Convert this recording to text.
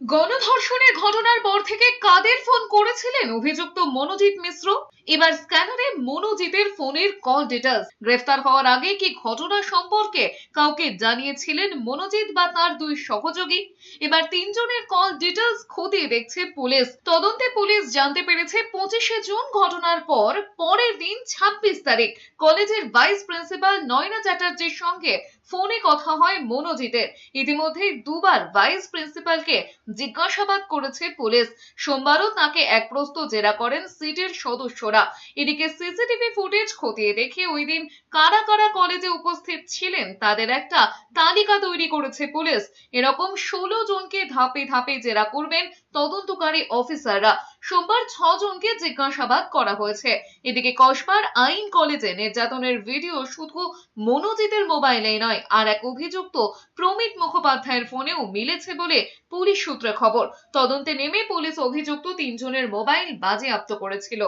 গণধর্ষণের ঘটনার পর থেকে কাদের ফোন করেছিলেন? অভিযুক্ত মনোজিৎ মিশ্র। এবার স্ক্যানারে মনোজিতের ফোনের কল ডিটেলস গ্রেফতার হওয়ার আগে কি ঘটনা সম্পর্কে কাউকে জানিয়েছিলেন মনোজিৎ বা তার দুই সহযোগী? এবার তিনজনের কল ডিটেলস খতিয়ে দেখছে পুলিশ। তদন্তে পুলিশ জানতে পেরেছে, পঁচিশে জুন ঘটনার পর পরের দিন ছাব্বিশ তারিখ কলেজের ভাইস প্রিন্সিপাল নয়না চ্যাটার্জির সঙ্গে ফোনে কথা হয় মনোজিতের। ইতিমধ্যে দুবার ভাইস প্রিন্সিপালকে জিজ্ঞাসাবাদ করেছে পুলিশ। সোমবারও তাকে এক প্রস্ত জেরা করেন সিটির সদস্যরা। এদিকে সিসিটিভি ফুটেজ খতিয়ে দেখে ওই দিন কারা কারা কলেজে উপস্থিত ছিলেন, তাদের একটা তালিকা তৈরি করেছে পুলিশ। এরকম ষোলো জনকে ধাপে ধাপে জেরা করবেন তদন্তকারী অফিসাররা। সোমবার ছ জনকে জিজ্ঞাসাবাদ করা হয়েছে। এদিকে কসবার আইন কলেজে নির্যাতনের ভিডিও শুধু মনোজিতের মোবাইলেই নয়, আর এক অভিযুক্ত প্রমিত মুখোপাধ্যায়ের ফোনেও মিলেছে বলে পুলিশ সূত্রে খবর। তদন্তে নেমে পুলিশ অভিযুক্ত তিনজনের মোবাইল বাজেয়াপ্ত করেছিল।